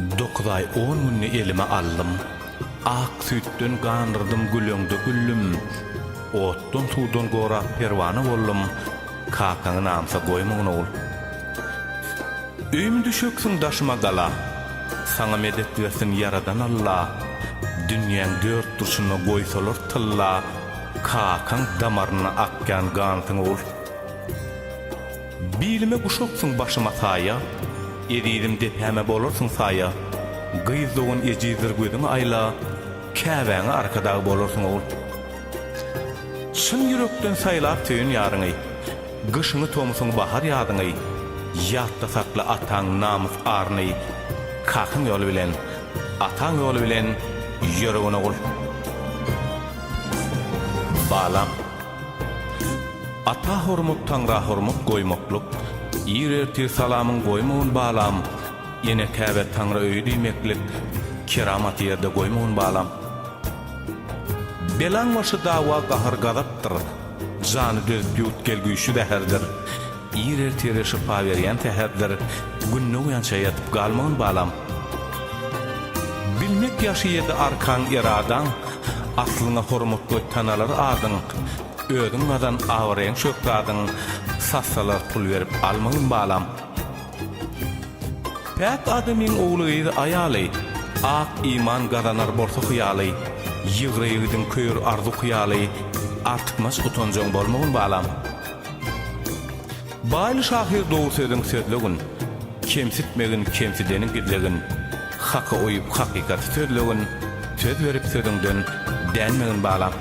Dokuz ay on günni elime aldım. Ak sütten ganırdım gülüngde güllüm. Otdan sudan gora pervanı bollum. Kakaňy namsa goýmagyň ol. Üýüm düşüksün daşıma gala. Sana medet versin yaradan Allah. Dünýäň dört durşuna goýsalar tylla. Kakaň damaryna akkan gantyň ol. Bilime guşoksun başıma saya. Edidim de heme bolursun saya. Gıyzdığın ecizdir gözün ayla. Käbäňi arkada bolursun ol. Çın yürekden saylap tüyün yarıngay. Gışını tomusun bahar yadыңay. Yatta sakla atan namus arnay. Kakın yolu bilen, atan yolu bilen yürügüne ol. Balam. Ata hormut tanra hormut goýmakluk. Ýer-tir salamyň goýmagyň balam. Ýene käbet tanra öýdi meklik. Keramat ýerde goýmagyň balam. Belan başı dawa gahar gazaptyr. Jany düz ýut gelgüýşi däherdir. Ýer-tir şyfa berýän täherdir. Günne uýança ýatyp galmagyň balam. Bilmek ýaşyýdy arkan iradan, aslyna hormatly tanalar adyň, ödüň adan awreň şökdadyň, sassalar pul berip almagyň balam. Pät adamyň oğlu ýa aýaly, ak iman gazanar bolsa hyýaly, ýygrygdyň köýür arzu hyýaly, artykmaz utanjaň bolmagyň balam. Baýly şahir dogry söýdüň sözlegin, kemsitmegin kemsideniň gidlegin, haka oyup hakykaty sözlegin, söz berip sözüňden dänmegin balam.